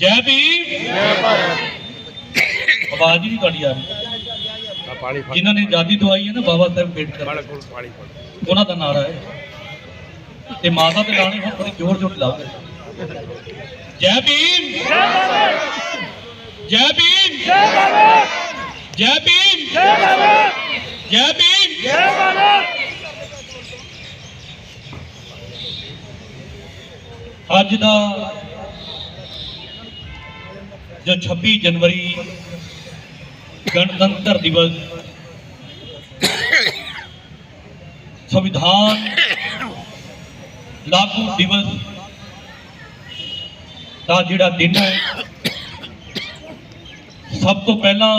ਜੈ ਭੀਮ। ਜੈ ਭਾਰਤ ਆਵਾਜ਼ ਹੀ ਨਹੀਂ ਤੁਹਾਡੀ ਆ ਰਹੀ। ਜਿਨ੍ਹਾਂ ਨੇ ਆਜ਼ਾਦੀ ਦਵਾਈ ਹੈ ਨਾ ਬਾਬਾ ਸਾਹਿਬ ਅੰਬੇਡਕਰ। ਉਹਨਾਂ ਦਾ ਨਾਰਾ ਹੈ। ਤੇ ਮਾਤਾ ਦੇ ਲਾਣੇ ਹੁਣ ਬੜੀ ਜ਼ੋਰ ਜ਼ੋਰ ਲਾਉਂਦੇ ਜੈ ਭੀਮ। ਜੈ ਭੀਮ। ਜੈ ਭੀਮ। ਜੈ ਭੀਮ। ਅੱਜ ਦਾ ਜੋ 26 ਜਨਵਰੀ ਗਣਤੰਤਰ ਦਿਵਸ ਸੰਵਿਧਾਨ ਲਾਗੂ ਦਿਵਸ ਦਾ ਜਿਹੜਾ ਦਿਨ ਹੈ, ਸਭ ਤੋਂ ਪਹਿਲਾਂ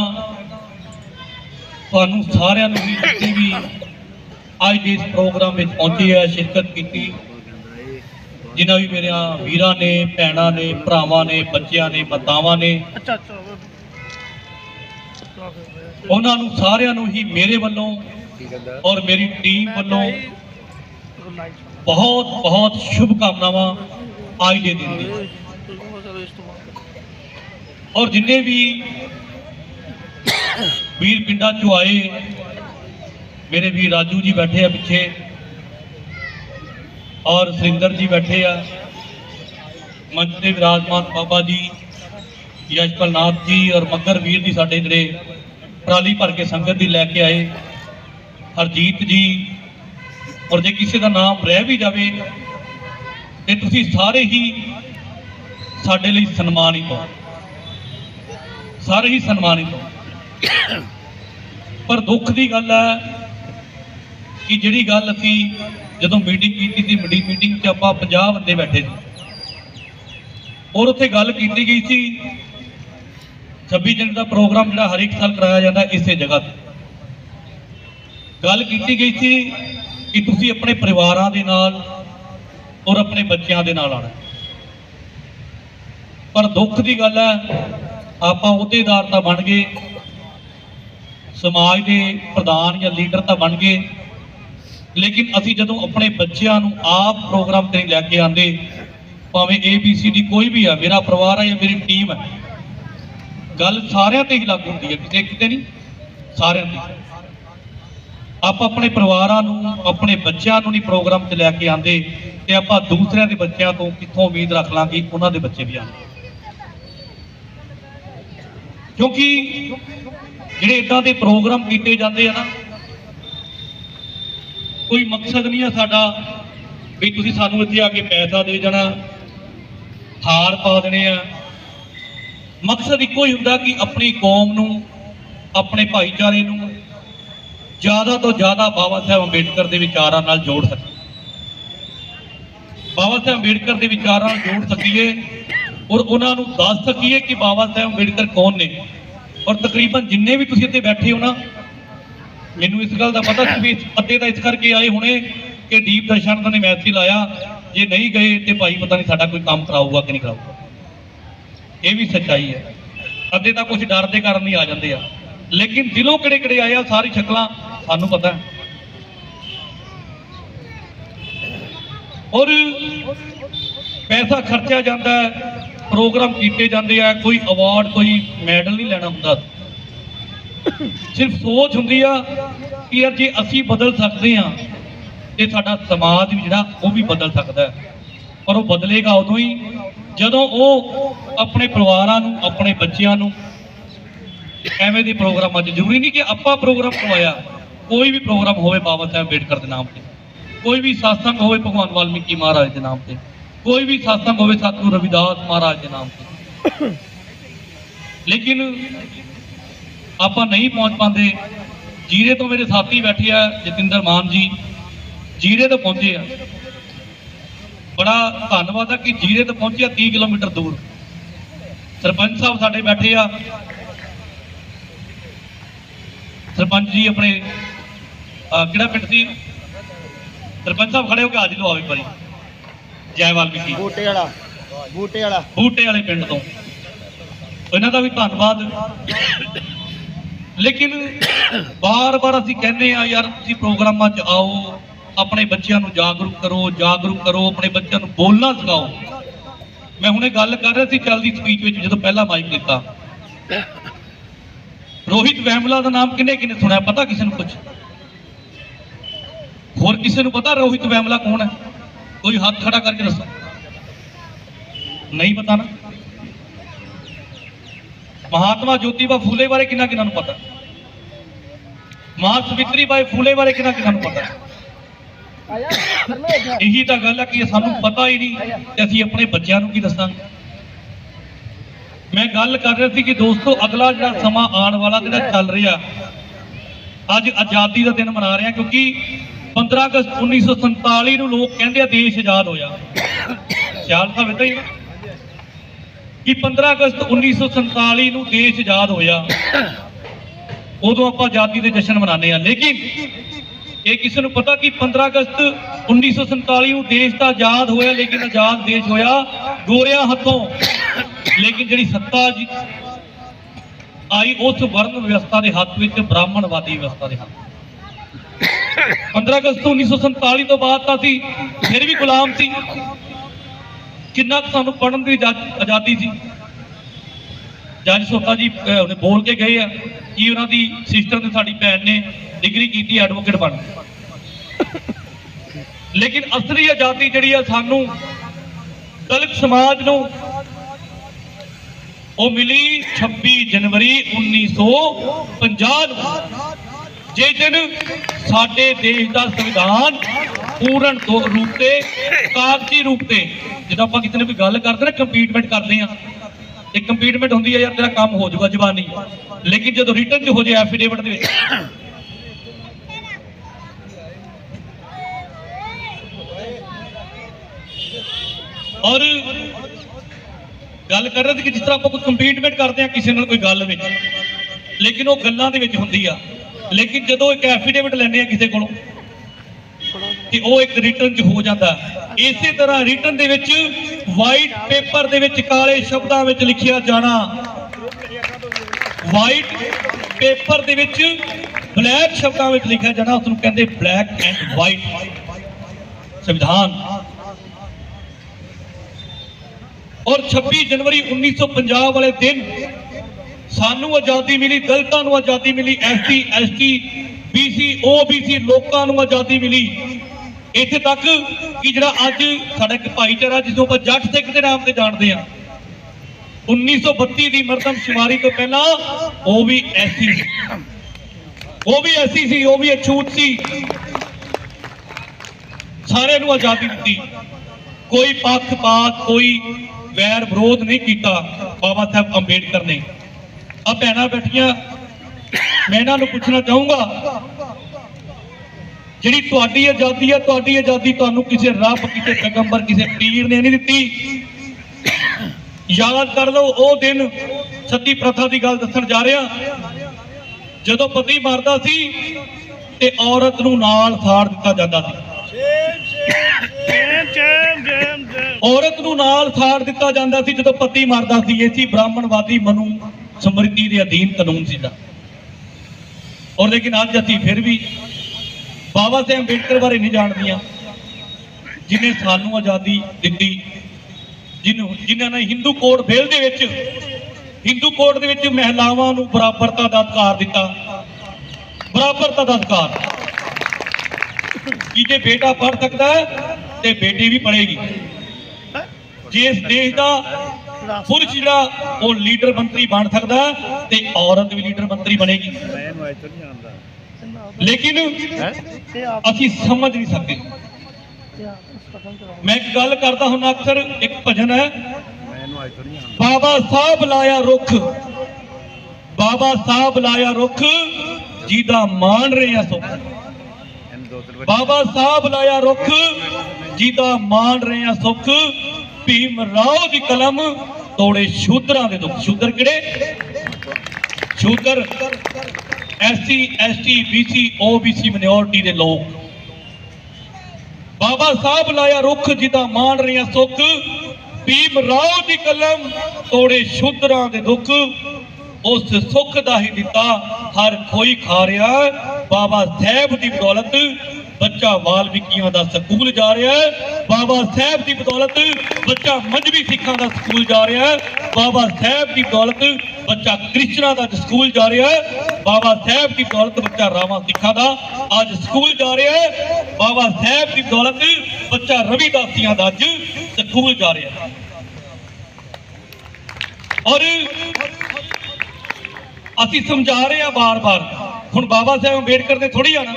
ਤੁਹਾਨੂੰ ਸਾਰਿਆਂ ਨੂੰ ਵੀ ਜਿੱਥੇ ਵੀ ਅੱਜ ਦੇ ਇਸ ਪ੍ਰੋਗਰਾਮ ਵਿੱਚ ਪਹੁੰਚੇ ਆ ਸ਼ਿਰਕਤ ਕੀਤੀ। ਜਿਨ੍ਹਾਂ ਵੀ ਮੇਰਿਆਂ ਵੀਰਾਂ ਨੇ ਭੈਣਾਂ ਨੇ ਭਰਾਵਾਂ ਨੇ ਬੱਚਿਆਂ ਨੇ ਮਾਤਾਵਾਂ ਨੇ ਅੱਛਾ ਅੱਛਾ ਉਹਨਾਂ ਨੂੰ ਸਾਰਿਆਂ ਨੂੰ ਹੀ ਮੇਰੇ ਵੱਲੋਂ ਔਰ ਮੇਰੀ ਟੀਮ ਵੱਲੋਂ ਬਹੁਤ ਬਹੁਤ ਸ਼ੁਭ ਕਾਮਨਾਵਾਂ ਅੱਜ ਦੇ ਦਿਨ ਦੀ। ਔਰ ਜਿੰਨੇ ਵੀ ਵੀਰ ਪਿੰਡਾਂ ਚੋਂ ਆਏ ਮੇਰੇ ਵੀਰ ਰਾਜੂ ਜੀ ਬੈਠੇ ਆ ਪਿੱਛੇ। ਔਰ ਸੁਰਿੰਦਰ ਜੀ ਬੈਠੇ ਆ। ਮੰਚ ਤੇ ਵਿਰਾਜਮਾਨ ਬਾਬਾ ਜੀ ਯਸ਼ਪਾਲ ਨਾਥ ਜੀ ਔਰ ਮੱਗਰ ਵੀਰ ਜੀ ਸਾਡੇ ਜਿਹੜੇ ਟਰਾਲੀ ਭਰ ਕੇ ਸੰਗਤ ਦੀ ਲੈ ਕੇ ਆਏ। ਹਰਜੀਤ ਜੀ, ਔਰ ਜੇ ਕਿਸੇ ਦਾ ਨਾਮ ਰਹਿ ਵੀ ਜਾਵੇ, ਤੇ ਤੁਸੀਂ ਸਾਰੇ ਹੀ ਸਾਡੇ ਲਈ ਸਨਮਾਨਿਤ ਹੋ ਸਾਰੇ ਹੀ ਸਨਮਾਨਿਤ ਹੋ ਪਰ ਦੁੱਖ ਦੀ ਗੱਲ ਹੈ ਕਿ ਜਿਹੜੀ ਗੱਲ ਅਸੀਂ ਜਦੋਂ ਮੀਟਿੰਗ ਕੀਤੀ ਸੀ, ਵੱਡੀ ਮੀਟਿੰਗ 'ਚ ਆਪਾਂ 50 ਬੰਦੇ ਬੈਠੇ ਸੀ। ਔਰ ਉੱਥੇ ਗੱਲ ਕੀਤੀ ਗਈ ਸੀ 26 ਜਨਵਰੀ ਦਾ ਪ੍ਰੋਗਰਾਮ ਜਿਹੜਾ ਹਰ ਇੱਕ ਸਾਲ ਕਰਾਇਆ ਜਾਂਦਾ ਇਸੇ ਜਗ੍ਹਾ ਤੇ। ਗੱਲ ਕੀਤੀ ਗਈ ਸੀ ਕਿ ਤੁਸੀਂ ਆਪਣੇ ਪਰਿਵਾਰਾਂ ਦੇ ਨਾਲ ਔਰ ਆਪਣੇ ਬੱਚਿਆਂ ਦੇ ਨਾਲ ਆਣਾ ਪਰ ਦੁੱਖ ਦੀ ਗੱਲ ਹੈ, ਆਪਾਂ ਅਹੁਦੇਦਾਰ ਤਾਂ ਬਣ ਗਏ, ਸਮਾਜ ਦੇ ਪ੍ਰਧਾਨ ਜਾਂ ਲੀਡਰ ਤਾਂ ਬਣ ਗਏ। ਲੇਕਿਨ ਅਸੀਂ ਜਦੋਂ ਆਪਣੇ ਬੱਚਿਆਂ ਨੂੰ ਆਪ ਪ੍ਰੋਗਰਾਮ ਤੇ ਨਹੀਂ ਲੈ ਕੇ ਆਂਦੇ ਭਾਵੇਂ ਏਬੀਸੀਡੀ ਕੋਈ ਵੀ ਆ, ਮੇਰਾ ਪਰਿਵਾਰ ਆ ਜਾਂ ਮੇਰੀ ਟੀਮ ਹੈ ਗੱਲ ਸਾਰਿਆਂ ਤੇ ਹੀ ਲਾਗੂ ਹੁੰਦੀ ਹੈ ਕਿਤੇ ਕਿਤੇ ਨਹੀਂ, ਸਾਰਿਆਂ ਤੇ। ਆਪਾਂ ਆਪਣੇ ਪਰਿਵਾਰਾਂ ਨੂੰ, ਆਪਣੇ ਬੱਚਿਆਂ ਨੂੰ ਨਹੀਂ ਪ੍ਰੋਗਰਾਮ ਤੇ ਲੈ ਕੇ ਆਂਦੇ ਤੇ ਆਪਾਂ ਦੂਸਰਿਆਂ ਦੇ ਬੱਚਿਆਂ ਤੋਂ ਕਿੱਥੋਂ ਉਮੀਦ ਰੱਖ ਲਾਂਗੇ, ਉਹਨਾਂ ਦੇ ਬੱਚੇ ਵੀ ਆਉਣ। ਕਿਉਂਕਿ ਜਿਹੜੇ ਇਦਾਂ ਦੇ ਪ੍ਰੋਗਰਾਮ ਕੀਤੇ ਜਾਂਦੇ ਆ ਨਾ ਕੋਈ ਮਕਸਦ ਨਹੀਂ ਹੈ ਸਾਡਾ ਵੀ ਤੁਸੀਂ ਸਾਨੂੰ ਇੱਥੇ ਆ ਕੇ ਪੈਸਾ ਦੇ ਜਾਣਾ ਹਾਰ ਪਾ ਦੇਣੇ ਆ। ਮਕਸਦ ਇੱਕੋ ਹੀ ਹੁੰਦਾ ਕਿ ਆਪਣੀ ਕੌਮ ਨੂੰ, ਆਪਣੇ ਭਾਈਚਾਰੇ ਨੂੰ ਜ਼ਿਆਦਾ ਤੋਂ ਜ਼ਿਆਦਾ ਬਾਬਾ ਸਾਹਿਬ ਅੰਬੇਡਕਰ ਦੇ ਵਿਚਾਰਾਂ ਨਾਲ ਜੋੜ ਸਕੀਏ। ਬਾਬਾ ਸਾਹਿਬ ਅੰਬੇਡਕਰ ਦੇ ਵਿਚਾਰਾਂ ਨਾਲ ਜੋੜ ਸਕੀਏ ਔਰ ਉਹਨਾਂ ਨੂੰ ਦੱਸ ਸਕੀਏ ਕਿ ਬਾਬਾ ਸਾਹਿਬ ਅੰਬੇਡਕਰ ਕੌਣ ਨੇ। ਔਰ ਤਕਰੀਬਨ ਜਿੰਨੇ ਵੀ ਤੁਸੀਂ ਇੱਥੇ ਬੈਠੇ ਹੋ ਨਾ ਮੈਨੂੰ ਇਸ ਗੱਲ ਦਾ ਪਤਾ ਸੀ ਵੀ ਅੱਧੇ ਤਾਂ ਇਸ ਕਰਕੇ ਆਏ ਹੋਣੇ ਕਿ ਦੀਪ ਦਰਸ਼ਨ ਦਾ ਨੇ ਮੈਸੇਜ ਲਾਇਆ। ਜੇ ਨਹੀਂ ਗਏ ਤੇ ਭਾਈ ਪਤਾ ਨਹੀਂ ਸਾਡਾ ਕੋਈ ਕੰਮ ਕਰਾਊਗਾ ਕਿ ਨਹੀਂ ਕਰਾਊਗਾ। ਇਹ ਵੀ ਸੱਚਾਈ ਹੈ। ਅੱਧੇ ਤਾਂ ਕੁਝ ਡਰ ਦੇ ਕਾਰਨ ਹੀ ਆ ਜਾਂਦੇ ਆ। ਲੇਕਿਨ ਦਿਲੋਂ ਕਿਹੜੇ ਕਿਹੜੇ ਆਏ ਆ ਸਾਰੀ ਸ਼ਕਲਾਂ, ਸਾਨੂੰ ਪਤਾ ਔਰ ਪੈਸਾ ਖਰਚਿਆ ਜਾਂਦਾ ਪ੍ਰੋਗਰਾਮ ਕੀਤੇ ਜਾਂਦੇ ਆ, ਕੋਈ ਅਵਾਰਡ ਕੋਈ ਮੈਡਲ ਨਹੀਂ ਲੈਣਾ ਹੁੰਦਾ। ਸਿਰਫ ਸੋਚ ਹੁੰਦੀ ਆ ਕਿ ਯਾਰ ਜੇ ਅਸੀਂ ਬਦਲ ਸਕਦੇ ਆ ਤੇ ਸਾਡਾ ਸਮਾਜ ਵੀ ਜਿਹੜਾ, ਉਹ ਵੀ ਬਦਲ ਸਕਦਾ ਹੈ। ਪਰ ਉਹ ਬਦਲੇਗਾ ਉਦੋਂ ਹੀ, ਜਦੋਂ ਉਹ ਆਪਣੇ ਪਰਿਵਾਰਾਂ ਨੂੰ, ਆਪਣੇ ਬੱਚਿਆਂ ਨੂੰ, ਐਵੇਂ ਦੇ ਪ੍ਰੋਗਰਾਮਾਂ 'ਚ ਜ਼ਰੂਰੀ ਨਹੀਂ ਕਿ ਆਪਾਂ ਪ੍ਰੋਗਰਾਮ ਕਰਵਾਇਆ ਕੋਈ ਵੀ ਪ੍ਰੋਗਰਾਮ ਹੋਵੇ ਬਾਬਾ ਸਾਹਿਬ ਅੰਬੇਡਕਰ ਦੇ ਨਾਮ ਤੇ। ਕੋਈ ਵੀ satsang ਹੋਵੇ ਭਗਵਾਨ ਵਾਲਮੀਕੀ ਮਹਾਰਾਜ ਦੇ ਨਾਮ ਤੇ। ਕੋਈ ਵੀ satsang ਹੋਵੇ ਸਤਿਗੁਰੂ ਰਵਿਦਾਸ ਮਹਾਰਾਜ ਦੇ ਨਾਮ ਤੇ। ਲੇਕਿਨ ਆਪਾਂ ਨਹੀਂ ਪਹੁੰਚ ਪਾਉਂਦੇ। ਜੀਰੇ ਤੋਂ ਮੇਰੇ ਸਾਥੀ ਬੈਠੇ ਆ ਜਤਿੰਦਰ ਮਾਨ ਜੀ। ਜੀਰੇ ਤੋਂ ਪਹੁੰਚੇ ਆ। ਬੜਾ ਧੰਨਵਾਦ ਆ ਕਿ ਜੀਰੇ ਤੋਂ ਪਹੁੰਚਿਆ 30 ਕਿਲੋਮੀਟਰ ਦੂਰ। ਸਰਪੰਚ ਸਾਹਿਬ ਸਾਡੇ ਬੈਠੇ ਆ। ਸਰਪੰਚ ਜੀ ਆਪਣੇ ਕਿਹੜਾ ਪਿੰਡ ਸੀ? ਸਰਪੰਚ ਸਾਹਿਬ ਖੜੇ ਹੋ ਕੇ ਹਾਜ਼ਰੀ ਲਵਾਓ ਇੱਕ ਵਾਰੀ। ਜੈ ਵਾਲਮੀਕੀ। ਬੂਟੇ ਵਾਲਾ ਬੂਟੇ ਵਾਲਾ। ਬੂਟੇ ਵਾਲੇ ਪਿੰਡ ਤੋਂ। ਇਹਨਾਂ ਦਾ ਵੀ ਧੰਨਵਾਦ। ਲੇਕਿਨ ਬਾਰ-ਬਾਰ ਅਸੀਂ ਕਹਿੰਦੇ ਆ ਯਾਰ ਤੁਸੀਂ ਪ੍ਰੋਗਰਾਮਾਂ 'ਚ ਆਓ, ਆਪਣੇ ਬੱਚਿਆਂ ਨੂੰ ਜਾਗਰੂਕ ਕਰੋ ਜਾਗਰੂਕ ਕਰੋ, ਆਪਣੇ ਬੱਚਿਆਂ ਨੂੰ ਬੋਲਣਾ ਸਿਖਾਓ। ਮੈਂ ਹੁਣੇ ਗੱਲ ਕਰ ਰਿਹਾ ਸੀ ਚੱਲਦੀ ਸਪੀਚ ਵਿੱਚ ਜਦੋਂ ਪਹਿਲਾ ਮਾਈਕ ਦਿੱਤਾ। ਰੋਹਿਤ ਵੈਮਲਾ ਦਾ ਨਾਮ ਕਿੰਨੇ ਕਿੰਨੇ ਸੁਣਿਆ? ਪਤਾ ਕਿਸੇ ਨੂੰ ਕੁਝ ਹੋਰ ਕਿਸੇ ਨੂੰ ਪਤਾ ਰੋਹਿਤ ਵੈਮਲਾ ਕੌਣ ਹੈ? ਕੋਈ ਹੱਥ ਖੜਾ ਕਰਕੇ ਦੱਸੋ। ਨਹੀਂ ਪਤਾ ਨਾ। ਮਹਾਤਮਾ ਜੋਤੀਬਾ ਫੂਲੇ ਬਾਰੇ ਕਿੰਨਾ ਕਿੰਨਾ ਨੂੰ ਪਤਾ? ਮਾਂ ਸਵਿਤਰੀ ਬਾਈ ਫੂਲੇ ਬਾਰੇ ਕਿੰਨਾ ਕਿੰਨਾ ਨੂੰ ਪਤਾ? ਇਹੀ ਤਾਂ ਗੱਲ ਹੈ ਕਿ ਸਾਨੂੰ ਪਤਾ ਹੀ ਨਹੀਂ ਤੇ ਅਸੀਂ ਆਪਣੇ ਬੱਚਿਆਂ ਨੂੰ ਕੀ ਦੱਸਾਂਗੇ? ਮੈਂ ਗੱਲ ਕਰ ਰਿਹਾ ਸੀ ਕਿ ਦੋਸਤੋ, ਅਗਲਾ ਜਿਹੜਾ ਸਮਾਂ ਆਉਣ ਵਾਲਾ ਜਿਹੜਾ ਚੱਲ ਰਿਹਾ, ਅੱਜ ਆਜ਼ਾਦੀ ਦਾ ਦਿਨ ਮਨਾ ਰਹੇ ਹਾਂ ਕਿਉਂਕਿ 15 ਅਗਸਤ 1947 ਨੂੰ ਲੋਕ ਕਹਿੰਦੇ ਆ ਦੇਸ਼ ਆਜ਼ਾਦ ਹੋਇਆ। ਖਿਆਲ ਤਾਂ ਇਦਾਂ ਹੀ ਨਾ ਕਿ 15 ਅਗਸਤ 1947 ਨੂੰ ਦੇਸ਼ ਆਜ਼ਾਦ ਹੋਇਆ। ਉਦੋਂ ਆਪਾਂ ਆਜ਼ਾਦੀ ਦੇ ਜਸ਼ਨ ਮਨਾਉਂਦੇ ਆ ਲੇਕਿਨ ਇਹ ਕਿਸੇ ਨੂੰ ਪਤਾ ਕਿ 15 ਅਗਸਤ 1947 ਨੂੰ ਦੇਸ਼ ਤਾਂ ਆਜ਼ਾਦ ਹੋਇਆ, ਲੇਕਿਨ ਆਜ਼ਾਦ ਦੇਸ਼ ਹੋਇਆ ਗੋਰਿਆਂ ਹੱਥੋਂ। ਲੇਕਿਨ ਜਿਹੜੀ ਸੱਤਾ ਆਈ, ਉਸ ਵਰਨ ਵਿਵਸਥਾ ਦੇ ਹੱਥ ਵਿੱਚ, ਬ੍ਰਾਹਮਣਵਾਦੀ ਵਿਵਸਥਾ ਦੇ ਹੱਥ 15 ਅਗਸਤ 1947 ਤੋਂ ਬਾਅਦ ਤਾਂ ਅਸੀਂ ਫਿਰ ਵੀ ਗੁਲਾਮ ਸੀ। ਕਿੰਨਾ ਕੁ ਸਾਨੂੰ ਪੜਨ ਦੀ ਆਜ਼ਾਦੀ ਸੀ? ਜੱਜ ਸੋਤਾ ਜੀ ਉਹਨੇ ਬੋਲ ਕੇ ਗਏ ਆ ਕਿ ਉਹਨਾਂ ਦੀ ਸਿਸਟਰ ਤੇ ਸਾਡੀ ਭੈਣ ਨੇ ਡਿਗਰੀ ਕੀਤੀ, ਐਡਵੋਕੇਟ ਬਣ ਲੇਕਿਨ ਅਸਲੀ ਆਜ਼ਾਦੀ ਜਿਹੜੀ ਆ ਸਾਨੂੰ ਦਲਿਤ ਸਮਾਜ ਨੂੰ ਉਹ ਮਿਲੀ 26 ਜਨਵਰੀ 1950 ਨੂੰ। ਜਿਸ ਦਿਨ ਸਾਡੇ ਦੇਸ਼ ਦਾ ਸੰਵਿਧਾਨ ਪੂਰਨ ਰੂਪ ਤੇ, ਕਾਗਜ਼ੀ ਰੂਪ ਤੇ ਜਦੋਂ ਆਪਾਂ ਕਿਸੇ ਨੇ ਕੋਈ ਗੱਲ ਕਰਦੇ ਨਾ ਕੰਪੀਟਮੈਂਟ ਕਰਦੇ ਆ ਇਹ ਕੰਪੀਟਮੈਂਟ ਹੁੰਦੀ ਆ ਯਾਰ ਤੇਰਾ ਕੰਮ ਹੋ ਜਾਊਗਾ ਜ਼ਬਾਨੀ ਲੇਕਿਨ ਜਦੋਂ ਰਿਟਨ 'ਚ ਹੋ ਜਾਏ ਐਫੀਡੇਵਿਟ ਦੇ ਵਿੱਚ, ਔਰ ਗੱਲ ਕਰ ਰਹੇ ਸੀ ਕਿ ਜਿਸ ਤਰ੍ਹਾਂ ਆਪਾਂ ਕੋਈ ਕੰਪੀਟਮੈਂਟ ਕਰਦੇ ਆ ਕਿਸੇ ਨਾਲ ਕੋਈ ਗੱਲ ਵਿੱਚ, ਲੇਕਿਨ ਉਹ ਗੱਲਾਂ ਦੇ ਵਿੱਚ ਹੁੰਦੀ ਆ। ਲੇਕਿਨ ਜਦੋਂ ਇੱਕ ਐਫੀਡੇਵਿਟ ਲੈਂਦੇ ਆ ਕਿਸੇ ਕੋਲੋਂ ਕਿ ਉਹ ਇੱਕ ਰਿਟਰਨ 'ਚ ਹੋ ਜਾਂਦਾ। ਇਸੇ ਤਰ੍ਹਾਂ ਰਿਟਰਨ ਦੇ ਵਿੱਚ ਵਾਈਟ ਪੇਪਰ ਦੇ ਵਿੱਚ ਕਾਲੇ ਸ਼ਬਦਾਂ ਵਿੱਚ ਲਿਖਿਆ ਜਾਣਾ। ਵਾਈਟ ਪੇਪਰ ਦੇ ਵਿੱਚ ਬਲੈਕ ਸ਼ਬਦਾਂ ਵਿੱਚ ਲਿਖਿਆ ਜਾਣਾ, ਉਸ ਨੂੰ ਕਹਿੰਦੇ ਬਲੈਕ ਐਂਡ ਵਾਈਟ ਸੰਵਿਧਾਨ। ਔਰ 26 ਜਨਵਰੀ 1950 ਵਾਲੇ ਦਿਨ ਸਾਨੂੰ ਆਜ਼ਾਦੀ ਮਿਲੀ, ਦਲਤਾਂ ਨੂੰ ਆਜ਼ਾਦੀ ਮਿਲੀ ਐਸਟੀ ਐਸਟੀ ਬੀਸੀ ਓਬੀਸੀ ਲੋਕਾਂ ਨੂੰ ਆਜ਼ਾਦੀ ਮਿਲੀ। ਇੱਥੇ ਤੱਕ ਕਿ ਜਿਹੜਾ ਅੱਜ ਸਾਡਾ ਇੱਕ ਭਾਈਚਾਰਾ ਜਿਸ ਨੂੰ ਆਪਾਂ ਜੱਟ ਸਿੱਖ ਦੇ ਨਾਮ ਤੇ ਜਾਣਦੇ ਆ 1932 ਦੀ ਮਰਦਮਸ਼ੁਮਾਰੀ ਤੋਂ ਪਹਿਲਾਂ ਉਹ ਵੀ ਐਸੀ ਸੀ। ਉਹ ਵੀ ਐਸੀ ਸੀ, ਉਹ ਵੀ ਅਛੂਤ ਸੀ। ਸਾਰਿਆਂ ਨੂੰ ਆਜ਼ਾਦੀ ਦਿੱਤੀ। ਕੋਈ ਪੱਖਪਾਤ ਕੋਈ ਵੈਰ ਵਿਰੋਧ ਨਹੀਂ ਕੀਤਾ ਬਾਬਾ ਸਾਹਿਬ ਅੰਬੇਡਕਰ ਨੇ। ਆ ਭੈਣਾਂ ਬੈਠੀਆਂ, ਮੈਂ ਇਹਨਾਂ ਨੂੰ ਪੁੱਛਣਾ ਚਾਹੂੰਗਾ ਜਿਹੜੀ ਤੁਹਾਡੀ ਆਜ਼ਾਦੀ ਹੈ ਤੁਹਾਡੀ ਆਜ਼ਾਦੀ ਤੁਹਾਨੂੰ ਕਿਸੇ ਰੱਬ, ਕਿਸੇ ਪੈਗੰਬਰ, ਕਿਸੇ ਪੀਰ ਨੇ ਨਹੀਂ ਦਿੱਤੀ। ਯਾਦ ਕਰ ਲਓ, ਉਹ ਦਿਨ ਸਤੀ ਪ੍ਰਥਾ ਦੀ ਗੱਲ ਦੱਸਣ ਜਾ ਰਿਹਾ। ਜਦੋਂ ਪਤੀ ਮਰਦਾ ਸੀ ਤੇ ਔਰਤ ਨੂੰ ਨਾਲ ਸਾੜ ਦਿੱਤਾ ਜਾਂਦਾ ਸੀ। ਔਰਤ ਨੂੰ ਨਾਲ ਸਾੜ ਦਿੱਤਾ ਜਾਂਦਾ ਸੀ ਜਦੋਂ ਪਤੀ ਮਰਦਾ ਸੀ। ਇਹ ਸੀ ਬ੍ਰਾਹਮਣਵਾਦੀ ਮਨੂ ਸਮ੍ਰਿਤੀ ਦੇ ਅਧੀਨ ਕਾਨੂੰਨ ਸੀਗਾ। ਔਰ ਲੇਕਿਨ ਅੱਜ ਅਸੀਂ ਫਿਰ ਵੀ ਬਾਬਾ ਸਾਹਿਬ ਅੰਬੇਡਕਰ ਬਾਰੇ ਨਹੀਂ ਜਾਣਦੀਆਂ। ਜਿਨੇ ਸਾਨੂੰ ਆਜ਼ਾਦੀ ਦਿੱਤੀ ਜਿਹਨੂੰ ਜਿਨ੍ਹਾਂ ਨੇ ਹਿੰਦੂ ਕੋਡ ਬਿੱਲ ਦੇ ਵਿੱਚ ਹਿੰਦੂ ਕੋਡ ਦੇ ਵਿੱਚ ਮਹਿਲਾਵਾਂ ਨੂੰ ਬਰਾਬਰਤਾ ਦਾ ਅਧਿਕਾਰ ਦਿੱਤਾ। ਬਰਾਬਰਤਾ ਦਾ ਅਧਿਕਾਰ। ਕਿ ਜੇ ਬੇਟਾ ਪੜ ਸਕਦਾ ਤੇ ਬੇਟੀ ਵੀ ਪੜ੍ਹੇਗੀ। ਜੇ ਦੇਸ਼ ਦਾ ਪੁਰਸ਼ ਜਿਹੜਾ, ਉਹ ਲੀਡਰ ਮੰਤਰੀ ਬਣ ਸਕਦਾ ਤੇ ਔਰਤ ਵੀ ਲੀਡਰ ਮੰਤਰੀ ਬਣੇਗੀ। ਲੇਕਿਨ ਅਸੀਂ ਸਮਝ ਨਹੀਂ ਸਕਦੇ। ਮੈਂ ਇੱਕ ਗੱਲ ਕਰਦਾ ਹੁਣ ਅਕਸਰ ਇੱਕ ਭਜਨ ਹੈ। ਬਾਬਾ ਸਾਹਿਬ ਲਾਇਆ ਰੁੱਖ। ਬਾਬਾ ਸਾਹਿਬ ਲਾਇਆ ਰੁੱਖ ਜਿਹਦਾ ਮਾਣ ਰਹੇ ਸੁੱਖ। ਬਾਬਾ ਸਾਹਿਬ ਲਾਇਆ ਰੁੱਖ ਜਿਹਦਾ ਮਾਣ ਰਹੇ ਸੁੱਖ। ਭੀਮ ਰਾਓ ਦੀ ਕਲਮ ਤੋੜੇ ਸ਼ੂਦਰਾਂ ਦੇ ਦੁੱਖ। ਸ਼ੂਦਰ ਕਿਹੜੇ? ਸ਼ੂਦਰ SC, ST, BC, OBC minority ਦੇ ਲੋਕ। ਬਾਬਾ ਸਾਹਿਬ ਲਾਇਆ ਰੁੱਖ ਜਿਹਦਾ ਮਾਣ ਰਹੇ ਸੁੱਖ, ਭੀਮ ਰਾਓ ਦੀ ਕਲਮ ਤੋੜੇ ਸ਼ੂਦਰਾਂ ਦੇ ਦੁੱਖ। ਉਸ ਸੁੱਖ ਦਾ ਹੀ ਦਿੱਤਾ, ਹਰ ਕੋਈ ਖਾ ਰਿਹਾ। ਬਾਬਾ ਸਾਹਿਬ ਦੀ ਬਦੌਲਤ ਬੱਚਾ ਵਾਲਮੀਕੀਆਂ ਦਾ ਸਕੂਲ ਜਾ ਰਿਹਾ ਹੈ। ਬਾਬਾ ਸਾਹਿਬ ਦੀ ਬਦੌਲਤ ਬੱਚਾ ਮਜਬੀ ਸਿੱਖਾਂ ਦਾ ਸਕੂਲ ਜਾ ਰਿਹਾ ਹੈ। ਬਾਬਾ ਸਾਹਿਬ ਦੀ ਬਦੌਲਤ ਬੱਚਾ ਕ੍ਰਿਸ਼ਨਾ ਦਾ ਸਕੂਲ ਜਾ ਰਿਹਾ ਹੈ। ਬਾਬਾ ਸਾਹਿਬ ਦੀ ਬਦੌਲਤ ਬੱਚਾ ਰਾਮਾ ਸਿੱਖਾਂ ਦਾ ਅੱਜ ਸਕੂਲ ਜਾ ਰਿਹਾ ਹੈ। ਬਾਬਾ ਸਾਹਿਬ ਦੀ ਬਦੌਲਤ ਬੱਚਾ ਰਵਿਦਾਸੀਆਂ ਦਾ ਅੱਜ ਸਕੂਲ ਜਾ ਰਿਹਾ ਹੈ। ਔਰ ਅਸੀਂ ਸਮਝਾ ਰਹੇ ਹਾਂ ਬਾਰ-ਬਾਰ ਹੁਣ ਬਾਬਾ ਸਾਹਿਬ ਅੰਬੇਡਕਰ ਨੇ ਥੋੜੀ ਆਣਾ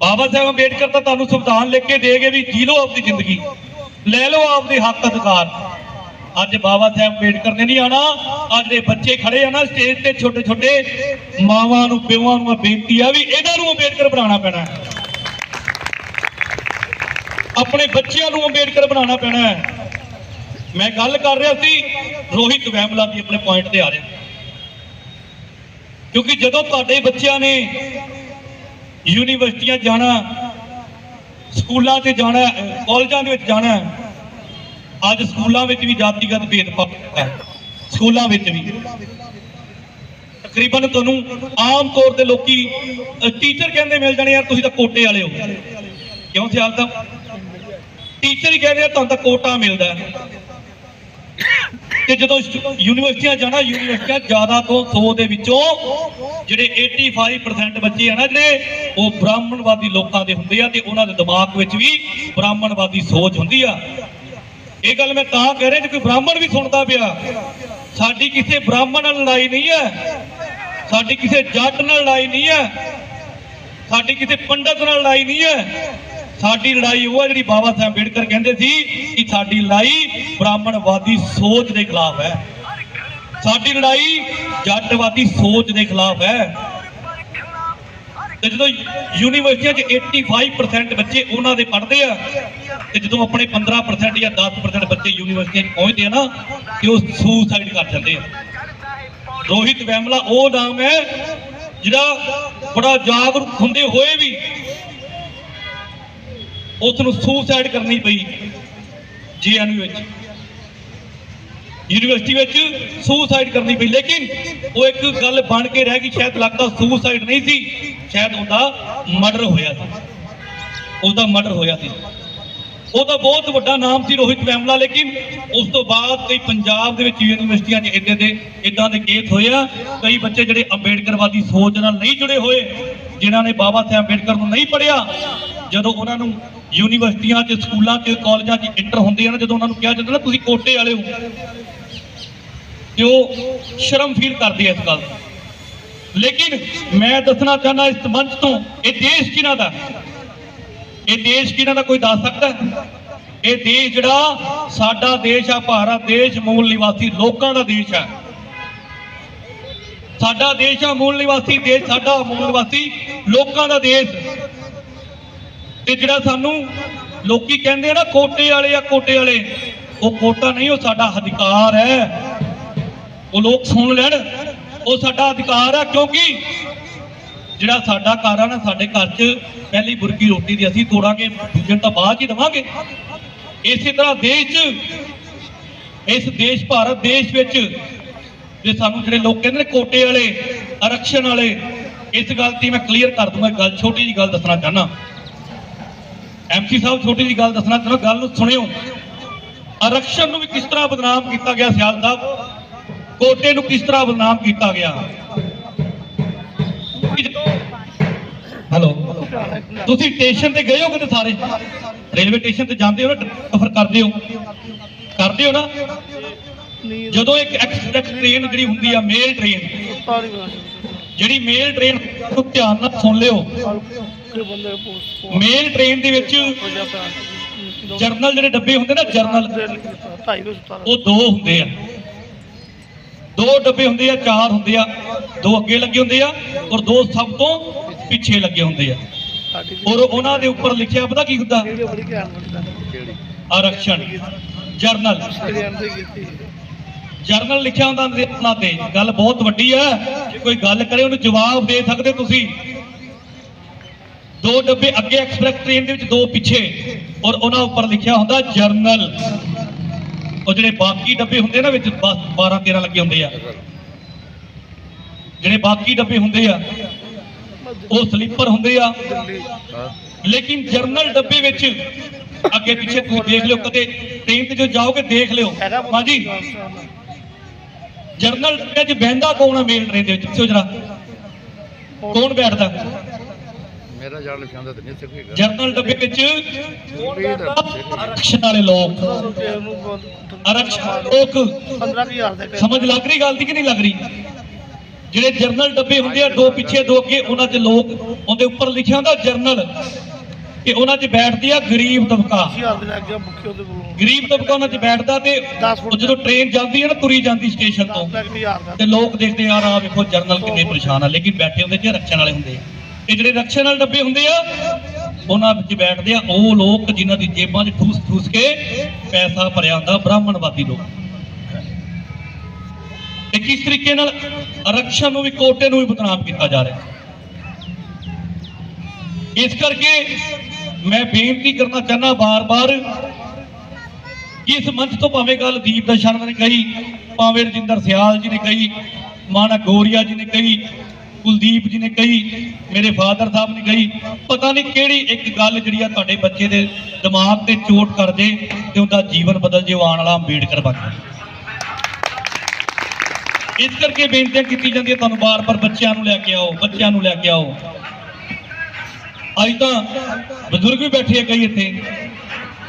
ਬਾਬਾ ਸਾਹਿਬ ਅੰਬੇਡਕਰ ਤਾਂ ਤੁਹਾਨੂੰ ਸੰਵਿਧਾਨ ਲਿਖ ਕੇ ਦੇ ਗਏ ਵੀ ਜੀ ਲਓ ਆਪਣੀ ਜ਼ਿੰਦਗੀ, ਲੈ ਲਓ ਆਪਦੇ ਹੱਕ ਅਧਿਕਾਰ। ਅੱਜ ਬਾਬਾ ਸਾਹਿਬ ਅੰਬੇਡਕਰ ਨੇ ਨਹੀਂ ਆਣਾ ਅੱਜ ਦੇ ਬੱਚੇ ਖੜੇ ਆ ਨਾ ਸਟੇਜ ਤੇ ਛੋਟੇ ਛੋਟੇ ਮਾਵਾਂ ਨੂੰ, ਪਿਓਾਂ ਨੂੰ ਬੇਨਤੀ ਆ ਵੀ ਇਹਨਾਂ ਨੂੰ ਅੰਬੇਡਕਰ ਬਣਾਉਣਾ ਪੈਣਾ ਹੈ। ਆਪਣੇ ਬੱਚਿਆਂ ਨੂੰ ਅੰਬੇਡਕਰ ਬਣਾਉਣਾ ਪੈਣਾ ਹੈ। ਮੈਂ ਗੱਲ ਕਰ ਰਿਹਾ ਸੀ, ਰੋਹਿਤ ਵੈਮਲਾ ਦੀ ਆਪਣੇ ਪੁਆਇੰਟ ਤੇ ਆ ਰਿਹਾ। ਕਿਉਂਕਿ ਜਦੋਂ ਤੁਹਾਡੇ ਬੱਚਿਆਂ ਨੇ ਯੂਨੀਵਰਸਿਟੀਆਂ ਜਾਣਾ, ਸਕੂਲਾਂ ਤੇ ਜਾਣਾ, ਅਹ, ਕਾਲਜਾਂ ਦੇ ਵਿੱਚ ਜਾਣਾ, ਅੱਜ ਸਕੂਲਾਂ ਵਿੱਚ ਵੀ ਜਾਤੀਗਤ ਭੇਦਭਾਵ ਹੈ। ਸਕੂਲਾਂ ਵਿੱਚ ਵੀ। ਤਕਰੀਬਨ ਤੁਹਾਨੂੰ ਆਮ ਤੌਰ ਤੇ ਲੋਕੀ ਟੀਚਰ ਕਹਿੰਦੇ ਮਿਲ ਜਾਣੇ, ਯਾਰ ਤੁਸੀਂ ਤਾਂ ਕੋਟੇ ਵਾਲੇ ਹੋ। ਕਿਉਂ ਸਿਆਲ ਸਾਹਿਬ? ਟੀਚਰ ਹੀ ਕਹਿੰਦੇ ਆ, ਤੁਹਾਨੂੰ ਤਾਂ ਕੋਟਾ ਮਿਲਦਾ ਤੇ ਜਦੋਂ ਯੂਨੀਵਰਸਿਟੀਆਂ ਜਾਣਾ, ਯੂਨੀਵਰਸਿਟੀਆਂ ਜ਼ਿਆਦਾ ਤੋਂ 100 ਦੇ ਵਿੱਚੋਂ ਜਿਹੜੇ 85% ਬੱਚੇ ਆ ਨਾ ਜਿਹੜੇ, ਉਹ ਬ੍ਰਾਹਮਣਵਾਦੀ ਲੋਕਾਂ ਦੇ ਹੁੰਦੇ ਆ ਤੇ ਉਹਨਾਂ ਦੇ ਦਿਮਾਗ ਵਿੱਚ ਵੀ ਬ੍ਰਾਹਮਣਵਾਦੀ ਸੋਚ ਹੁੰਦੀ ਆ। ਇਹ ਗੱਲ ਮੈਂ ਤਾਂ ਕਹਿ ਰਿਹਾ ਜੇ ਕੋਈ ਬ੍ਰਾਹਮਣ ਵੀ ਸੁਣਦਾ ਪਿਆ, ਸਾਡੀ ਕਿਸੇ ਬ੍ਰਾਹਮਣ ਨਾਲ ਲੜਾਈ ਨਹੀਂ ਹੈ, ਸਾਡੀ ਕਿਸੇ ਜੱਟ ਨਾਲ ਲੜਾਈ ਨਹੀਂ ਹੈ, ਸਾਡੀ ਕਿਸੇ ਪੰਡਤ ਨਾਲ ਲੜਾਈ ਨਹੀਂ ਹੈ। ਸਾਡੀ ਲੜਾਈ ਉਹ ਹੈ ਜਿਹੜੀ ਬਾਬਾ ਸਾਹਿਬ ਅੰਬੇਡਕਰ ਕਹਿੰਦੇ ਸੀ ਕਿ ਸਾਡੀ ਲੜਾਈ ਬ੍ਰਾਹਮਣਵਾਦੀ ਸੋਚ ਦੇ ਖਿਲਾਫ ਹੈ। ਸਾਡੀ ਲੜਾਈ ਜੱਟਵਾਦੀ ਸੋਚ ਦੇ ਖਿਲਾਫ ਹੈ। ਤੇ ਜਦੋਂ ਯੂਨੀਵਰਸਿਟੀਆਂ 'ਚ 85% ਬੱਚੇ ਉਹਨਾਂ ਦੇ ਪੜ੍ਹਦੇ ਆ, ਤੇ ਜਦੋਂ ਆਪਣੇ 15% ਜਾਂ 10% ਬੱਚੇ ਯੂਨੀਵਰਸਿਟੀਆਂ 'ਚ ਪਹੁੰਚਦੇ ਆ ਨਾ, ਤੇ ਉਹ ਸੁਸਾਈਡ ਕਰ ਜਾਂਦੇ ਆ। ਰੋਹਿਤ ਵੈਮਲਾ, ਉਹ ਨਾਮ ਹੈ ਜਿਹੜਾ ਬੜਾ ਜਾਗਰੂਕ ਹੁੰਦੇ ਹੋਏ ਵੀ ਉਸ ਨੂੰ ਸੁਸਾਈਡ ਕਰਨੀ ਪਈ, ਜੀਐਨਯੂ ਵਿੱਚ। ਯੂਨੀਵਰਸਿਟੀ ਵਿੱਚ ਸੁਸਾਈਡ ਕਰਨੀ ਪਈ, ਲੇਕਿਨ ਉਹ ਇੱਕ ਗੱਲ ਬਣ ਕੇ ਰਹਿ ਗਈ, ਸ਼ਾਇਦ ਲੱਗਦਾ ਸੁਸਾਈਡ ਨਹੀਂ ਸੀ, ਸ਼ਾਇਦ ਉਹਦਾ ਮਰਡਰ ਹੋਇਆ ਸੀ। ਉਹਦਾ ਮਰਡਰ ਹੋਇਆ ਸੀ। ਉਹਦਾ ਬਹੁਤ ਵੱਡਾ ਨਾਮ ਸੀ ਰੋਹਿਤ ਵੈਮਲਾ, ਲੇਕਿਨ ਉਸ ਤੋਂ ਬਾਅਦ ਕਈ ਪੰਜਾਬ ਦੇ ਵਿੱਚ ਯੂਨੀਵਰਸਿਟੀਆਂ 'ਚ ਇੱਦਾਂ ਦੇ ਇਦਾਂ ਦੇ ਕੇਸ ਹੋਏ ਆ। ਕਈ ਬੱਚੇ ਜਿਹੜੇ ਅੰਬੇਡਕਰਵਾਦੀ ਸੋਚ ਨਾਲ ਨਹੀਂ ਜੁੜੇ ਹੋਏ, ਜਿਨ੍ਹਾਂ ਨੇ ਬਾਬਾ ਸਾਹਿਬ ਅੰਬੇਡਕਰ ਨੂੰ ਨਹੀਂ ਪੜ੍ਹਿਆ, ਜਦੋਂ ਉਹਨਾਂ ਨੂੰ ਯੂਨੀਵਰਸਿਟੀਆਂ 'ਚ, ਸਕੂਲਾਂ 'ਚ, ਕਾਲਜਾਂ 'ਚ ਇੰਟਰ ਹੁੰਦੇ ਆ ਨਾ, ਜਦੋਂ ਉਹਨਾਂ ਨੂੰ ਕਿਹਾ ਜਾਂਦਾ ਨਾ, ਤੁਸੀਂ ਕੋਟੇ ਵਾਲੇ ਹੋ। ਤੇ ਉਹ ਸ਼ਰਮ ਫੀਲ ਕਰਦੇ ਆ ਇਸ ਗੱਲ ਲੇਕਿਨ ਮੈਂ ਦੱਸਣਾ ਚਾਹੁੰਦਾ ਇਸ ਮੰਚ ਤੋਂ, ਇਹ ਦੇਸ਼ ਕਿਹਨਾਂ ਦਾ? ਇਹ ਦੇਸ਼ ਕਿਹਨਾਂ ਦਾ ਕੋਈ ਦੱਸ ਸਕਦਾ ਇਹ ਦੇਸ਼ ਜਿਹੜਾ ਸਾਡਾ ਦੇਸ਼ ਆ, ਭਾਰਤ ਦੇਸ਼ ਮੂਲ ਨਿਵਾਸੀ ਲੋਕਾਂ ਦਾ ਦੇਸ਼ ਹੈ ਸਾਡਾ ਦੇਸ਼ ਆ, ਮੂਲ ਨਿਵਾਸੀ ਦੇਸ਼, ਸਾਡਾ ਮੂਲ ਨਿਵਾਸੀ ਲੋਕਾਂ ਦਾ ਦੇਸ਼। ਤੇ ਜਿਹੜਾ ਸਾਨੂੰ ਲੋਕੀ ਕਹਿੰਦੇ ਆ ਨਾ, ਕੋਟੇ ਵਾਲੇ ਆ, ਕੋਟੇ ਵਾਲੇ, ਉਹ ਕੋਟਾ ਨਹੀਂ, ਉਹ ਸਾਡਾ ਅਧਿਕਾਰ ਹੈ। ਉਹ ਲੋਕ ਸੁਣ ਲੈਣ, ਉਹ ਸਾਡਾ ਅਧਿਕਾਰ ਆ, ਕਿਉਂਕਿ ਜਿਹੜਾ ਸਾਡਾ ਘਰ ਆ ਨਾ, ਸਾਡੇ ਘਰ 'ਚ ਪਹਿਲੀ ਬੁਰਕੀ ਰੋਟੀ ਦੀ ਅਸੀਂ ਤੋੜਾਂਗੇ, ਦੂਜੇ ਨੂੰ ਤਾਂ ਬਾਅਦ ਹੀ ਦੇਵਾਂਗੇ। ਇਸੇ ਤਰ੍ਹਾਂ ਦੇਸ਼ 'ਚ, ਇਸ ਦੇਸ਼, ਭਾਰਤ ਦੇਸ਼ ਵਿੱਚ ਜੇ ਸਾਨੂੰ ਜਿਹੜੇ ਲੋਕ ਕਹਿੰਦੇ ਨੇ ਕੋਟੇ ਵਾਲੇ ਆਰਕਸ਼ਣ ਵਾਲੇ, ਇਸ ਗੱਲ ਦੀ ਮੈਂ ਕਲੀਅਰ ਕਰ ਦੂੰਗਾ ਗੱਲ ਛੋਟੀ ਜੀ ਗੱਲ ਦੱਸਣਾ ਚਾਹਨਾ ਐਮਸੀ ਸਾਹਿਬ, ਛੋਟੀ ਜੀ ਗੱਲ ਦੱਸਣਾ ਚਾਹਨਾ ਗੱਲ ਨੂੰ ਸੁਣਿਓ। ਆਰਕਸ਼ਣ ਨੂੰ ਵੀ ਕਿਸ ਤਰ੍ਹਾਂ ਬਦਨਾਮ ਕੀਤਾ ਗਿਆ ਸਿਆਲ ਸਾਹਿਬ? ਕੋਟੇ ਨੂੰ ਕਿਸ ਤਰ੍ਹਾਂ ਬਦਨਾਮ ਕੀਤਾ ਗਿਆ? ਹੈਲੋ ਤੁਸੀਂ ਸਟੇਸ਼ਨ ਤੇ ਗਏ ਹੋ ਕਿਤੇ ਸਾਰੇ? ਰੇਲਵੇ ਸਟੇਸ਼ਨ ਤੇ ਜਾਂਦੇ ਹੋ ਨਾ, ਸਫ਼ਰ ਕਰਦੇ ਹੋ? ਕਰਦੇ ਹੋ ਨਾ? ਜਦੋਂ ਇੱਕ ਐਕਸਪ੍ਰੈਸ ਟ੍ਰੇਨ ਜਿਹੜੀ ਹੁੰਦੀ ਆ ਮੇਲ ਟ੍ਰੇਨ ਜਿਹੜੀ ਮੇਲ ਟ੍ਰੇਨ ਨੂੰ ਧਿਆਨ ਨਾਲ ਸੁਣ ਲਿਓ। ਮੇਲ ਟ੍ਰੇਨ ਦੇ ਵਿੱਚ ਜਰਨਲ ਜਿਹੜੇ ਡੱਬੇ ਹੁੰਦੇ ਨਾ ਜਰਨਲ ਉਹ ਦੋ ਹੁੰਦੇ ਆ। ਦੋ ਡੱਬੇ ਹੁੰਦੇ ਆ, ਚਾਰ ਹੁੰਦੇ ਆ, ਦੋ ਅੱਗੇ ਲੱਗੇ ਹੁੰਦੇ ਆ ਔਰ ਦੋ ਸਭ ਤੋਂ ਪਿੱਛੇ ਲੱਗੇ ਹੁੰਦੇ ਆ। ਔਰ ਉਹਨਾਂ ਦੇ ਉੱਪਰ ਲਿਖਿਆ, ਪਤਾ ਕੀ ਹੁੰਦਾ? ਆਰਕਸ਼ਣ, ਜਰਨਲ। ਜਰਨਲ ਲਿਖਿਆ ਹੁੰਦਾ ਉਹਦੇ ਤੇ। ਗੱਲ ਬਹੁਤ ਵੱਡੀ ਹੈ ਜੇ ਕੋਈ ਗੱਲ ਕਰੇ, ਉਹਨੂੰ ਜਵਾਬ ਦੇ ਸਕਦੇ ਤੁਸੀਂ। ਦੋ ਡੱਬੇ ਅੱਗੇ ਐਕਸਪ੍ਰੈਸ ਟ੍ਰੇਨ ਦੇ ਵਿੱਚ ਦੋ ਪਿੱਛੇ। ਔਰ ਉਹਨਾਂ ਉੱਪਰ ਲਿਖਿਆ ਹੁੰਦਾ ਜਰਨਲ। ਉਹ ਜਿਹੜੇ ਬਾਕੀ ਡੱਬੇ ਹੁੰਦੇ ਨਾ ਵਿੱਚ 12 13 ਲੱਗੇ ਹੁੰਦੇ ਆ। ਜਿਹੜੇ ਬਾਕੀ ਡੱਬੇ ਹੁੰਦੇ ਆ, ਉਹ ਸਲੀਪਰ ਹੁੰਦੇ ਆ। ਲੇਕਿਨ ਜਰਨਲ ਡੱਬੇ ਵਿੱਚ, ਅੱਗੇ ਪਿੱਛੇ ਤੁਸੀਂ ਦੇਖ ਲਿਓ, ਕਦੇ ਟ੍ਰੇਨ ਤੇ ਜੋ ਜਾਓਗੇ, ਦੇਖ ਲਿਓ। ਹਾਂਜੀ। ਜਰਨਲ ਡੱਬੇ 'ਚ ਬਹਿੰਦਾ ਕੌਣ ਆ ਮੇਲ ਟ੍ਰੇਨ ਦੇ ਵਿੱਚ? ਪੁੱਛੋ ਜਰਾ। ਕੌਣ ਬੈਠਦਾ? ਮੇਰਾ ਜਾਣ ਪਛਾਣ ਤਾਂ ਨਹੀਂ ਸਕੇਗਾ ਜਰਨਲ ਡੱਬੇ ਵਿੱਚ ਆਰਕਸ਼ਣ ਵਾਲੇ ਲੋਕ। ਆਰਕਸ਼ਣ ਲੋਕ। 15000 ਦੇ ਸਮਝ ਲੱਗ ਰਹੀ ਗੱਲ ਦੀ ਕਿ ਨਹੀਂ ਲੱਗ ਰਹੀ? ਜਿਹੜੇ ਜਰਨਲ ਡੱਬੇ ਹੁੰਦੇ ਆ ਦੋ ਪਿੱਛੇ ਦੋ ਅੱਗੇ ਉਹਨਾਂ 'ਚ ਲੋਕ ਉਹਦੇ ਉੱਪਰ ਲਿਖਿਆ ਹੁੰਦਾ ਜਰਨਲ ਕਿ ਉਹਨਾਂ 'ਚ ਬੈਠਦੇ ਆ ਗਰੀਬ ਤਬਕਾ। 20000 ਦੇ ਲੱਗ ਗਿਆ ਮੁਖੀ ਉਹਦੇ ਕੋਲੋਂ। ਗਰੀਬ ਤਬਕਾ ਉਹਨਾਂ 'ਚ ਬੈਠਦਾ ਤੇ ਜਦੋਂ ਟ੍ਰੇਨ ਜਾਂਦੀ ਹੈ ਨਾ ਤੁਰੀ ਜਾਂਦੀ ਸਟੇਸ਼ਨ ਤੋਂ। 10 ਲੱਖ ਹਜ਼ਾਰ ਦਾ। ਤੇ ਲੋਕ ਦੇਖਦੇ ਯਾਰ ਆ ਵੇਖੋ ਜਰਨਲ ਕਿੰਨੇ ਪਰੇਸ਼ਾਨ ਆ। ਲੇਕਿਨ ਬੈਠੇ ਹੁੰਦੇ ਜੇ ਰੱਖਣ ਵਾਲੇ ਹੁੰਦੇ ਆ। ਇਹ ਜਿਹੜੇ ਰਕਸ਼ੇ ਨਾਲ ਡੱਬੇ ਹੁੰਦੇ ਆ, ਉਹਨਾਂ ਵਿੱਚ ਬੈਠਦੇ ਆ ਉਹ ਲੋਕ ਜਿਨ੍ਹਾਂ ਦੀ ਜੇਬਾਂ 'ਚ ਠੂਸ ਠੂਸ ਕੇ ਪੈਸਾ ਭਰਿਆ ਹੁੰਦਾ, ਬ੍ਰਾਹਮਣਵਾਦੀ ਲੋਕ। ਤੇ ਕਿਸ ਤਰੀਕੇ ਨਾਲ ਆਰਕਸ਼ਣ ਨੂੰ ਵੀ ਕੋਟੇ ਨੂੰ ਵੀ ਬਦਨਾਮ ਕੀਤਾ ਜਾ ਰਿਹਾ? ਇਸ ਕਰਕੇ ਮੈਂ ਬੇਨਤੀ ਕਰਨਾ ਚਾਹਨਾ ਬਾਰ-ਬਾਰ ਕਿ ਇਸ ਮੰਚ ਤੋਂ ਭਾਵੇਂ ਗੱਲ ਦੀਪ ਦਰਸ਼ਨ ਨੇ ਕਹੀ, ਭਾਵੇਂ ਰਜਿੰਦਰ ਸਿਆਲ ਜੀ ਨੇ ਕਹੀ ਮਾਨਾ ਗੋਰੀਆ ਜੀ ਨੇ ਕਹੀ ਕੁਲਦੀਪ ਜੀ ਨੇ ਕਹੀ, ਮੇਰੇ ਫਾਦਰ ਸਾਹਿਬ ਨੇ ਕਹੀ, ਪਤਾ ਨਹੀਂ ਕਿਹੜੀ ਇੱਕ ਗੱਲ ਜਿਹੜੀ ਆ ਤੁਹਾਡੇ ਬੱਚੇ ਦੇ ਦਿਮਾਗ ਤੇ ਚੋਟ ਕਰ ਦੇ ਤੇ ਉਹਦਾ ਜੀਵਨ ਬਦਲ ਜੇ ਆਉਣ ਵਾਲਾ ਅੰਬੇਡਕਰ ਬਣ ਇਸ ਕਰਕੇ ਬੇਨਤੀਆਂ ਕੀਤੀ ਜਾਂਦੀਆਂ, ਤੁਹਾਨੂੰ ਬਾਰ-ਬਾਰ ਬੱਚਿਆਂ ਨੂੰ ਲੈ ਕੇ ਆਓ, ਬੱਚਿਆਂ ਨੂੰ ਲੈ ਕੇ ਆਓ। ਅੱਜ ਤਾਂ ਬਜ਼ੁਰਗ ਵੀ ਬੈਠੇ ਆ ਕਈ ਇੱਥੇ,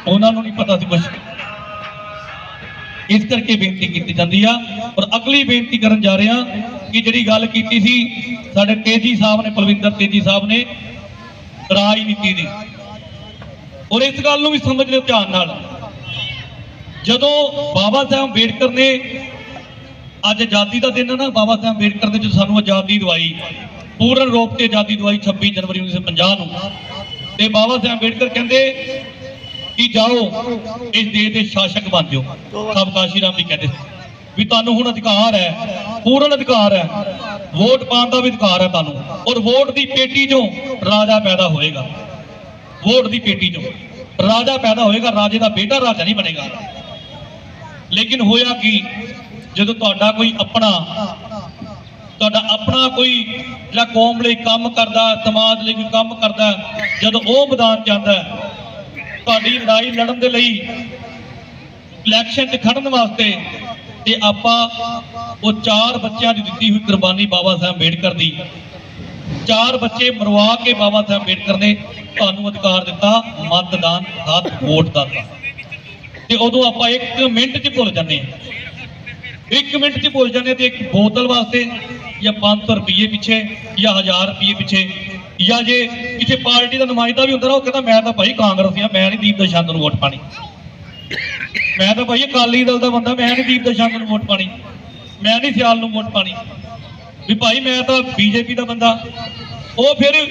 ਉਹਨਾਂ ਨੂੰ ਨਹੀਂ ਪਤਾ ਸੀ ਕੁਝ ਇਸ ਕਰਕੇ ਬੇਨਤੀ ਕੀਤੀ ਜਾਂਦੀ ਆ। ਔਰ ਅਗਲੀ ਬੇਨਤੀ ਕਰਨ ਜਾ ਰਹੇ ਹਾਂ ਕਿ ਜਿਹੜੀ ਗੱਲ ਕੀਤੀ ਸੀ, ਸਾਡੇ ਤੇਜੀ ਸਾਹਿਬ ਨੇ ਪਲਵਿੰਦਰ ਤੇਜੀ ਸਾਹਿਬ ਨੇ, ਰਾਜਨੀਤੀ ਦੀ। ਔਰ ਇਸ ਗੱਲ ਨੂੰ ਵੀ ਸਮਝ ਲਿਓ ਧਿਆਨ ਨਾਲ। ਜਦੋਂ ਬਾਬਾ ਸਾਹਿਬ ਅੰਬੇਡਕਰ ਨੇ ਅੱਜ ਆਜ਼ਾਦੀ ਦਾ ਦਿਨ ਹੈ ਨਾ, ਬਾਬਾ ਸਾਹਿਬ ਅੰਬੇਡਕਰ ਨੇ ਜੋ ਸਾਨੂੰ ਆਜ਼ਾਦੀ ਦਵਾਈ, ਪੂਰਨ ਰੂਪ ਤੇ ਆਜ਼ਾਦੀ ਦਵਾਈ 26 ਜਨਵਰੀ 1950 ਨੂੰ, ਤੇ ਬਾਬਾ ਸਾਹਿਬ ਅੰਬੇਡਕਰ ਕਹਿੰਦੇ ਕਿ ਜਾਓ, ਇਸ ਦੇਸ਼ ਦੇ ਸ਼ਾਸਕ ਬਣ ਜਾਓ। ਸਭ ਕਾਸ਼ੀ ਰਾਮ ਵੀ ਕਹਿੰਦੇ ਵੀ ਤੁਹਾਨੂੰ ਹੁਣ ਅਧਿਕਾਰ ਹੈ, ਪੂਰਨ ਅਧਿਕਾਰ ਹੈ, ਵੋਟ ਪਾਉਣ ਦਾ ਵੀ ਅਧਿਕਾਰ ਹੈ ਤੁਹਾਨੂੰ, ਔਰ ਵੋਟ ਦੀ ਪੇਟੀ ਚੋਂ ਰਾਜਾ ਪੈਦਾ ਹੋਏਗਾ। ਵੋਟ ਦੀ ਪੇਟੀ ਚੋਂ ਰਾਜਾ ਪੈਦਾ ਹੋਏਗਾ, ਰਾਜੇ ਦਾ ਬੇਟਾ ਰਾਜਾ ਨਹੀਂ ਬਣੇਗਾ। ਲੇਕਿਨ ਹੋਇਆ ਕੀ, ਜਦੋਂ ਤੁਹਾਡਾ ਕੋਈ ਆਪਣਾ, ਤੁਹਾਡਾ ਆਪਣਾ ਕੋਈ ਜਿਹੜਾ ਕੌਮ ਲਈ ਕੰਮ ਕਰਦਾ, ਸਮਾਜ ਲਈ ਕੋਈ ਕੰਮ ਕਰਦਾ, ਜਦੋਂ ਉਹ ਮੈਦਾਨ ਜਾਂਦਾ ਤੁਹਾਡੀ ਲੜਾਈ ਲੜਨ ਦੇ ਲਈ ਇਲੈਕਸ਼ਨ 'ਚ ਖੜਨ ਵਾਸਤੇ ਤੇ ਆਪਾਂ ਉਹ ਚਾਰ ਬੱਚਿਆਂ ਦੀ ਦਿੱਤੀ ਹੋਈ ਕੁਰਬਾਨੀ ਬਾਬਾ ਸਾਹਿਬ ਅੰਬੇਡਕਰ ਦੀ। ਚਾਰ ਬੱਚੇ ਮਰਵਾ ਕੇ ਬਾਬਾ ਸਾਹਿਬ ਅੰਬੇਡਕਰ ਨੇ ਤੁਹਾਨੂੰ ਅਧਿਕਾਰ ਦਿੱਤਾ, ਮਤਦਾਨ ਹੱਥ ਵੋਟ ਦਾ। ਤੇ ਉਦੋਂ ਆਪਾਂ 1 ਮਿੰਟ 'ਚ ਭੁੱਲ ਜਾਂਦੇ ਹਾਂ। ਇੱਕ ਮਿੰਟ 'ਚ ਭੁੱਲ ਜਾਂਦੇ ਤੇ ਇੱਕ ਬੋਤਲ ਵਾਸਤੇ ਜਾਂ 500 ਰੁਪਏ ਪਿੱਛੇ ਜਾਂ 1000 ਰੁਪਏ ਪਿੱਛੇ ਜਾਂ ਜੇ ਕਿਸੇ ਪਾਰਟੀ ਦਾ ਨੁਮਾਇੰਦਾ ਵੀ ਹੁੰਦਾ ਨਾ, ਉਹ ਕਹਿੰਦਾ, ਮੈਂ ਤਾਂ ਭਾਈ ਕਾਂਗਰਸੀ ਆ ਮੈਂ ਨਹੀਂ ਦੀਪ ਦਸ਼ੰਦ ਨੂੰ ਵੋਟ ਪਾਣੀ। ਮੈਂ ਤਾਂ ਭਾਈ ਅਕਾਲੀ ਦਲ ਦਾ ਬੰਦਾ, ਮੈਂ ਨਹੀਂ ਦੀਪ ਦਸ਼ੰਦ ਨੂੰ ਵੋਟ ਪਾਣੀ। ਮੈਂ ਨਹੀਂ ਸਿਆਲ ਨੂੰ ਵੋਟ ਪਾਣੀ। ਵੀ ਭਾਈ ਮੈਂ ਤਾਂ ਬੀਜੇਪੀ ਦਾ ਬੰਦਾ। ਉਹ ਫਿਰ